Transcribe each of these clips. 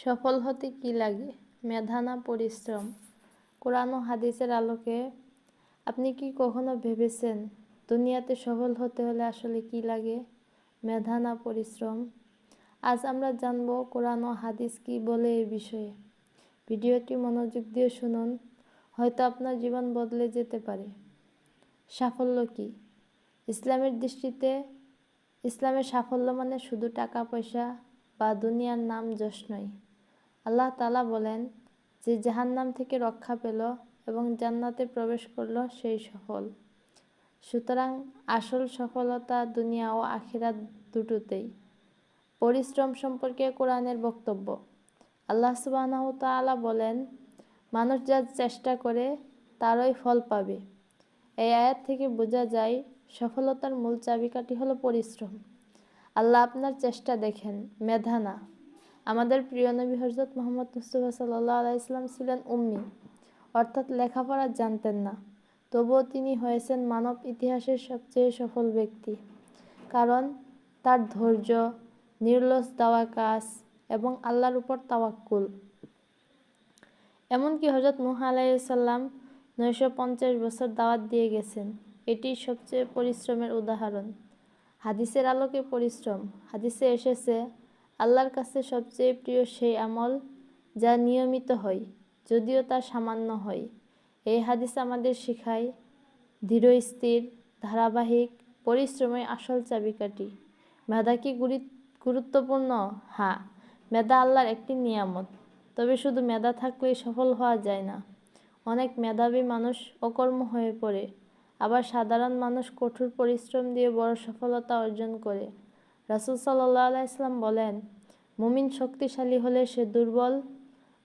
সফল হতে কি লাগে? মেধা না পরিশ্রম। কোরআন ও হাদিসের আলোকে আপনি কি কখনো ভেবেছেন দুনিয়াতে সফল হতে হলে আসলে কি লাগে? মেধা না পরিশ্রম। আজ আমরা জানব কোরআন ও হাদিস কি বলে এই বিষয়ে। ভিডিওটি মনোযোগ দিয়ে শুনুন, হয়তো আপনার জীবন বদলে যেতে পারে। সাফল্য কি? ইসলামের দৃষ্টিতে ইসলামের সাফল্য মানে শুধু টাকা, পয়সা বা দুনিয়ার নাম যশ নয়। আল্লাহ তালা বলেন, যে জাহান্নাম থেকে রক্ষা পেল এবং জান্নাতে প্রবেশ করল সেই সফল। সুতরাং আসল সফলতা দুনিয়া ও আখিরাত দুটোতেই। পরিশ্রম সম্পর্কে কোরআনের বক্তব্য। আল্লাহ সুবাহ তালা বলেন, মানুষ যা চেষ্টা করে, তারই ফল পাবে। এই আয়াত থেকে বোঝা যায়, সফলতার মূল চাবিকাঠি হলো পরিশ্রম। আল্লাহ আপনার চেষ্টা দেখেন, মেধা না। আমাদের প্রিয় নবী হজরত মোহাম্মদ মুস্তফা সাল্লাহ আলাইসলাম ছিলেন উম্মি। অর্থাৎ লেখাপড়া জানতেন না। তবুও তিনি হয়েছেন মানব ইতিহাসের সবচেয়ে সফল ব্যক্তি। কারণ তার ধৈর্য নির্লস দেওয়া কাজ এবং আল্লাহর উপর তাওয়াক্কুল। এমনকি হজরত নুহা আলাইসাল্লাম নয়শো পঞ্চাশ বছর দাওয়াত দিয়ে গেছেন। এটি সবচেয়ে পরিশ্রমের উদাহরণ। হাদিসের আলোকে পরিশ্রম। হাদিসে এসেছে, আল্লাহর কাছে সবচেয়ে প্রিয় সেই আমল যা নিয়মিত হয়, যদিও তা সামান্য হয়। এই হাদিস আমাদের শেখায় ধীর, স্থির, ধারাবাহিক পরিশ্রমে আসল চাবিকাঠি। মেধা কি গুরুত্বপূর্ণ? হ্যাঁ মেধা আল্লাহর একটি নিয়ামত। তবে শুধু মেধা থাকলেই সফল হওয়া যায় না। অনেক মেধাবী মানুষ অকর্ম হয়ে পড়ে। আবার সাধারণ মানুষ কঠোর পরিশ্রম দিয়ে বড় সফলতা অর্জন করে। রাসুল সাল্লাহ আলাইসলাম বলেন, মুমিন শক্তিশালী হলে সে দুর্বল,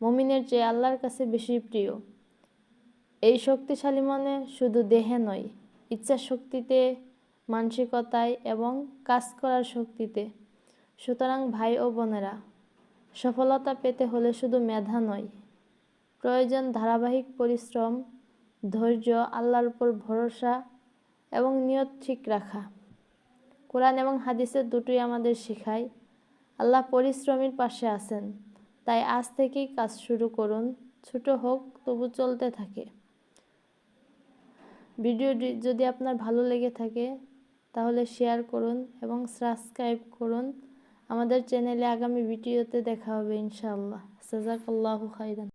মুমিনের চেয়ে আল্লাহর কাছে বেশি প্রিয়। এই শক্তিশালী মনে শুধু দেহে নয় ইচ্ছা শক্তিতে মানসিকতায় এবং কাজ করার শক্তিতে। সুতরাং ভাই ও বোনেরা, সফলতা পেতে হলে শুধু মেধা নয়, প্রয়োজন ধারাবাহিক পরিশ্রম ধৈর্য, আল্লাহর উপর ভরসা এবং নিয়ত ঠিক রাখা। কোরআন এবং হাদিসের দুটোই আমাদের শেখায়, আল্লাহ পরিশ্রমীর পাশে আছেন। তাই আজ থেকেই কাজ শুরু করুন, ছোট হোক, তবু চলতে থাকে। ভিডিওটি যদি আপনার ভালো লেগে থাকে, তাহলে শেয়ার করুন এবং সাবস্ক্রাইব করুন। আমাদের চ্যানেলে আগামী ভিডিওতে দেখা হবে ইনশাআল্লাহ। সাজাকাল্লাহু খাইরান।